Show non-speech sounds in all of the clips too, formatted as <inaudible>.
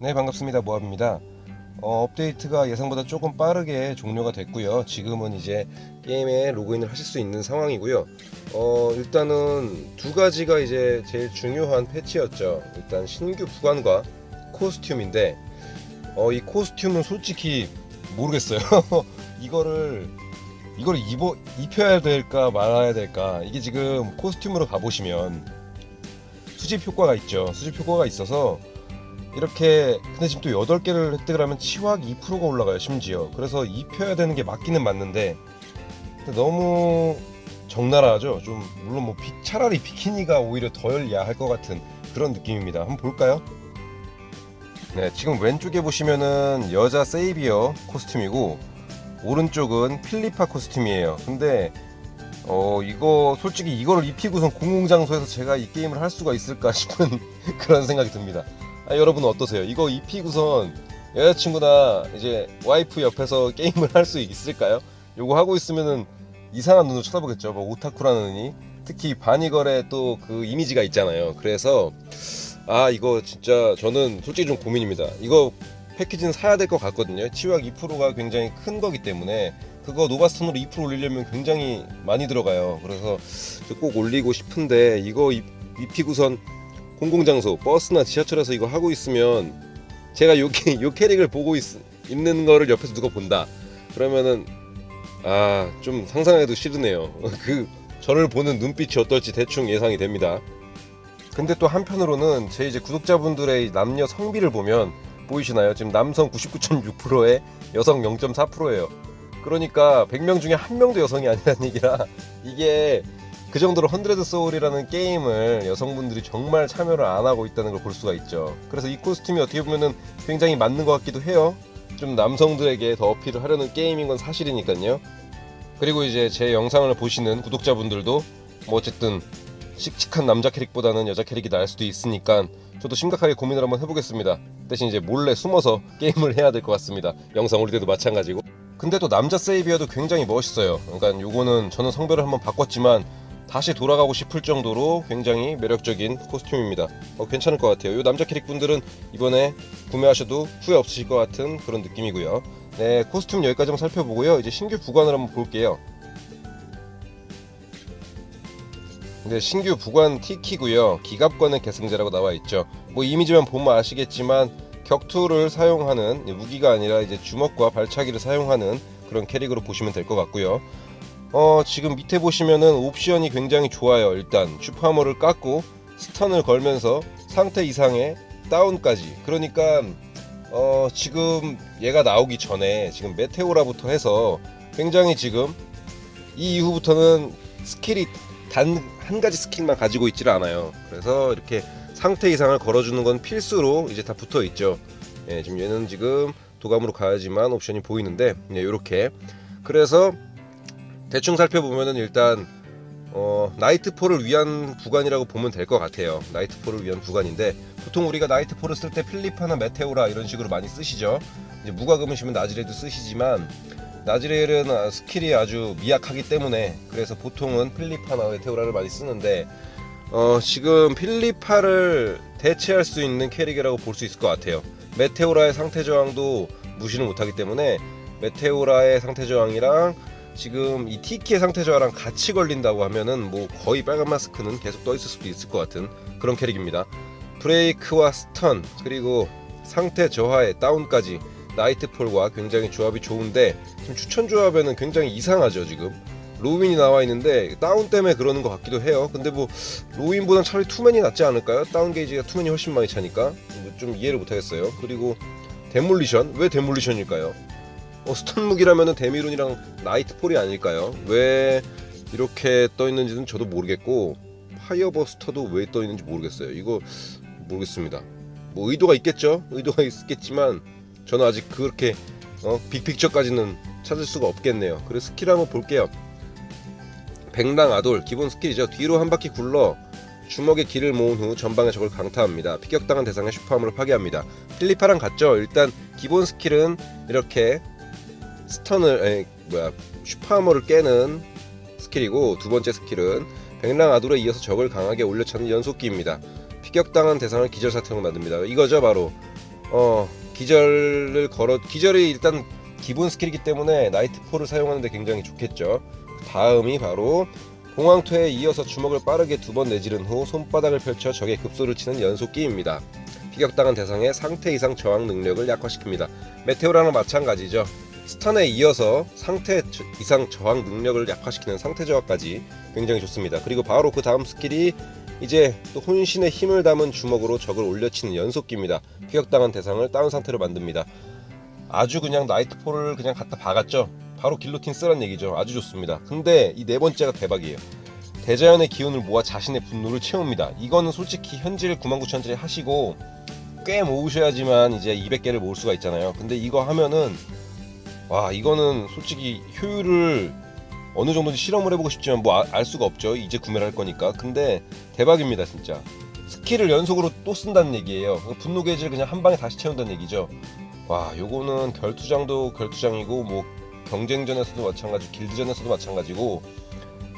네 반갑습니다. 모압입니다. 어, 업데이트가 예상보다 조금 빠르게 종료가 됐고요. 지금은 이제 게임에 로그인을 하실 수 있는 상황이고요. 어, 일단은 두 가지가 이제 제일 중요한 패치였죠. 일단 신규 부관과 코스튬인데 어, 이 코스튬은 솔직히 모르겠어요. <laughs> 이거를 이걸 입어, 입혀야 될까 말아야 될까. 이게 지금 코스튬으로 가보시면 수집 효과가 있죠. 수집 효과가 있어서 이렇게 근데 지금 또 8개를 획득을 하면 치확 2%가 올라가요 심지어. 그래서 입혀야 되는 게 맞기는 맞는데 너무 적나라하죠? 좀 물론 뭐 비- 차라리 비키니가 오히려 덜 야할 것 같은 그런 느낌입니다. 한번 볼까요? 네 지금 왼쪽에 보시면은 여자 세이비어 코스튬이고 오른쪽은 필리파 코스튬이에요. 근데 어 이거 솔직히 이거를 입히고선 공공장소에서 제가 이 게임을 할 수가 있을까 싶은 <laughs> 그런 생각이 듭니다 아, 여러분은 어떠세요? 이거 입히고선 여자친구나 이제 와이프 옆에서 <laughs> 게임을 할 수 있을까요? 요거 하고 있으면은 이상한 눈으로 쳐다보겠죠. 뭐 오타쿠라는 눈이 특히 바니걸의 또 그 이미지가 있잖아요. 그래서 아 이거 진짜 저는 솔직히 좀 고민입니다. 이거 패키지는 사야 될 것 같거든요. 치약 2%가 굉장히 큰 거기 때문에 그거 노바스톤으로 2% 올리려면 굉장히 많이 들어가요. 그래서 꼭 올리고 싶은데 이거 입, 입히고선 공공장소 버스나 지하철에서 이거 하고 있으면 제가 요, 캐- 요 캐릭을 보고 있, 있는 거를 옆에서 누가 본다. 그러면은 아 좀 상상해도 싫으네요. <laughs> 그 저를 보는 눈빛이 어떨지 대충 예상이 됩니다. 근데 또 한편으로는 제 이제 구독자분들의 남녀 성비를 보면 보이시나요? 지금 남성 99.6%에 여성 0.4%예요. 그러니까 100명 중에 한 명도 여성이 아니라는 얘기라 <laughs> 이게 그 정도로 헌드레드 소울이라는 게임을 여성분들이 정말 참여를 안 하고 있다는 걸 볼 수가 있죠. 그래서 이 코스튬이 어떻게 보면은 굉장히 맞는 것 같기도 해요. 좀 남성들에게 더 어필을 하려는 게임인 건 사실이니까요. 그리고 이제 제 영상을 보시는 구독자분들도 뭐 어쨌든 씩씩한 남자 캐릭보다는 여자 캐릭이 나을 수도 있으니까 저도 심각하게 고민을 한번 해보겠습니다. 대신 이제 몰래 숨어서 <laughs> 게임을 해야 될 것 같습니다. 영상 올릴 때도 마찬가지고. 근데 또 남자 세이비어도 굉장히 멋있어요. 그러니까 요거는 저는 성별을 한번 바꿨지만 다시 돌아가고 싶을 정도로 굉장히 매력적인 코스튬입니다. 어, 괜찮을 것 같아요. 이 남자 캐릭 분들은 이번에 구매하셔도 후회 없으실 것 같은 그런 느낌이고요. 네, 코스튬 여기까지 한번 살펴보고요. 이제 신규 부관을 한번 볼게요. 네, 신규 부관 티키고요. 기갑관의 계승제라고 나와 있죠. 뭐 이미지만 보면 아시겠지만 격투를 사용하는 무기가 아니라 이제 주먹과 발차기를 사용하는 그런 캐릭으로 보시면 될 것 같고요. 어, 지금 밑에 보시면은 옵션이 굉장히 좋아요. 일단 슈퍼하머를 깎고 스턴을 걸면서 상태 이상의 다운까지. 그러니까 어, 지금 얘가 나오기 전에 지금 메테오라부터 해서 굉장히 지금 이 이후부터는 스킬이 단 한 가지 스킬만 가지고 있지를 않아요. 그래서 이렇게 상태 이상을 걸어주는 건 필수로 이제 다 붙어 있죠. 예, 지금 얘는 지금 도감으로 가야지만 옵션이 보이는데 예, 이렇게 그래서 대충 살펴보면은 일단 어, 나이트폴을 위한 구간이라고 보면 될 것 같아요. 나이트폴을 위한 구간인데 보통 우리가 나이트폴을 쓸 때 필리파나 메테오라 이런 식으로 많이 쓰시죠. 이제 무과금이시면 나지레도 쓰시지만 나지레일은 아, 스킬이 아주 미약하기 때문에 그래서 보통은 필리파나 메테오라를 많이 쓰는데 어, 지금 필리파를 대체할 수 있는 캐릭이라고 볼 수 있을 것 같아요. 메테오라의 상태 저항도 무시를 못하기 때문에 메테오라의 상태 저항이랑 지금 이 티키의 상태 저하랑 같이 걸린다고 하면은 뭐 거의 빨간 마스크는 계속 떠 있을 수도 있을 것 같은 그런 캐릭입니다. 브레이크와 스턴 그리고 상태 저하의 다운까지 나이트폴과 굉장히 조합이 좋은데 지금 추천 조합에는 굉장히 이상하죠 지금 로윈이 나와 있는데 다운 때문에 그러는 것 같기도 해요. 근데 뭐 로윈보단 차라리 투맨이 낫지 않을까요? 다운 게이지가 투맨이 훨씬 많이 차니까 뭐좀 이해를 못하겠어요. 그리고 데몰리션 왜 데몰리션일까요? 어, 스턴 무기라면은 데미론이랑 나이트폴이 아닐까요? 왜 이렇게 떠 있는지는 저도 모르겠고 파이어버스터도 왜 떠 있는지 모르겠어요. 이거 모르겠습니다. 뭐 의도가 있겠죠? 의도가 있겠지만 저는 아직 그렇게 어, 빅픽처까지는 찾을 수가 없겠네요. 그래서 스킬 한번 볼게요. 백랑 아돌 기본 스킬이죠. 뒤로 한 바퀴 굴러 주먹에 기를 모은 후 전방의 적을 강타합니다. 피격당한 대상의 슈퍼함을 파괴합니다. 필리파랑 같죠? 일단 기본 스킬은 이렇게 스턴을 에, 뭐야 슈퍼하머를 깨는 스킬이고 두 번째 스킬은 백랑 아돌에 이어서 적을 강하게 올려차는 연속기입니다. 피격당한 대상을 기절 사태로 만듭니다. 이거죠 바로 어 기절을 걸어 기절이 일단 기본 스킬이기 때문에 나이트포를 사용하는데 굉장히 좋겠죠. 다음이 바로 공황토에 이어서 주먹을 빠르게 두 번 내지른 후 손바닥을 펼쳐 적의 급소를 치는 연속기입니다. 피격당한 대상의 상태 이상 저항 능력을 약화시킵니다. 메테오라는 마찬가지죠. 스턴에 이어서 상태 저- 이상 저항 능력을 약화시키는 상태 저하까지 굉장히 좋습니다. 그리고 바로 그 다음 스킬이 이제 또 혼신의 힘을 담은 주먹으로 적을 올려치는 연속기입니다. 피격당한 대상을 다운 상태로 만듭니다. 아주 그냥 나이트폴을 그냥 갖다 박았죠. 바로 길로틴 쓰란 얘기죠. 아주 좋습니다. 근데 이 네 번째가 대박이에요. 대자연의 기운을 모아 자신의 분노를 채웁니다. 이거는 솔직히 현질 99,000짜리 하시고 꽤 모으셔야지만 이제 200개를 모을 수가 있잖아요. 근데 이거 하면은 와 이거는 솔직히 효율을 어느 정도인지 실험을 해보고 싶지만 뭐 알 수가 없죠. 이제 구매를 할 거니까. 근데 대박입니다 진짜. 스킬을 연속으로 또 쓴다는 얘기예요. 분노 게이지를 그냥 한 방에 다시 채운다는 얘기죠. 와 요거는 결투장도 결투장이고 뭐 경쟁전에서도 마찬가지고 길드전에서도 마찬가지고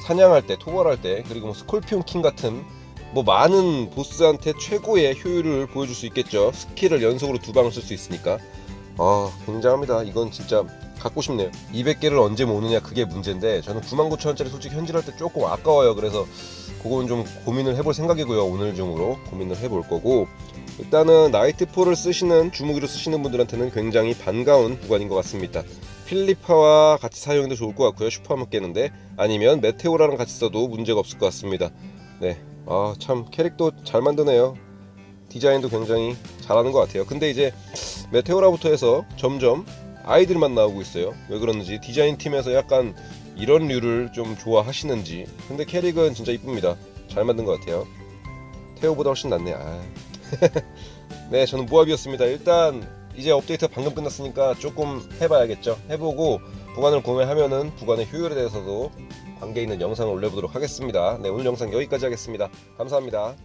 사냥할 때 토벌할 때 그리고 뭐 스콜피온 킹 같은 뭐 많은 보스한테 최고의 효율을 보여줄 수 있겠죠 스킬을 연속으로 두 방을 쓸 수 있으니까 아 굉장합니다. 이건 진짜 갖고 싶네요. 200개를 언제 모으느냐 그게 문제인데 저는 99,000원짜리 솔직히 현질할 때 조금 아까워요. 그래서 그건 좀 고민을 해볼 생각이고요. 오늘 중으로 고민을 해볼 거고. 일단은 나이트포를 쓰시는 주무기로 쓰시는 분들한테는 굉장히 반가운 구간인 것 같습니다. 필리파와 같이 사용해도 좋을 것 같고요. 슈퍼하면 깨는데. 아니면 메테오라랑 같이 써도 문제가 없을 것 같습니다. 네 아 참 캐릭터 잘 만드네요 디자인도 굉장히 잘하는 것 같아요. 근데 이제 메테오라부터 해서 점점 아이들만 나오고 있어요. 왜 그러는지. 디자인 팀에서 약간 이런 류를 좀 좋아하시는지. 근데 캐릭은 진짜 이쁩니다. 잘 만든 것 같아요. 테오보다 훨씬 낫네. 아. <laughs> 네 저는 무합이었습니다. 일단 이제 업데이트 방금 끝났으니까 조금 해봐야겠죠. 해보고 부관을 구매하면은 부관의 효율에 대해서도 관계 있는 영상을 올려보도록 하겠습니다. 네 오늘 영상 여기까지 하겠습니다. 감사합니다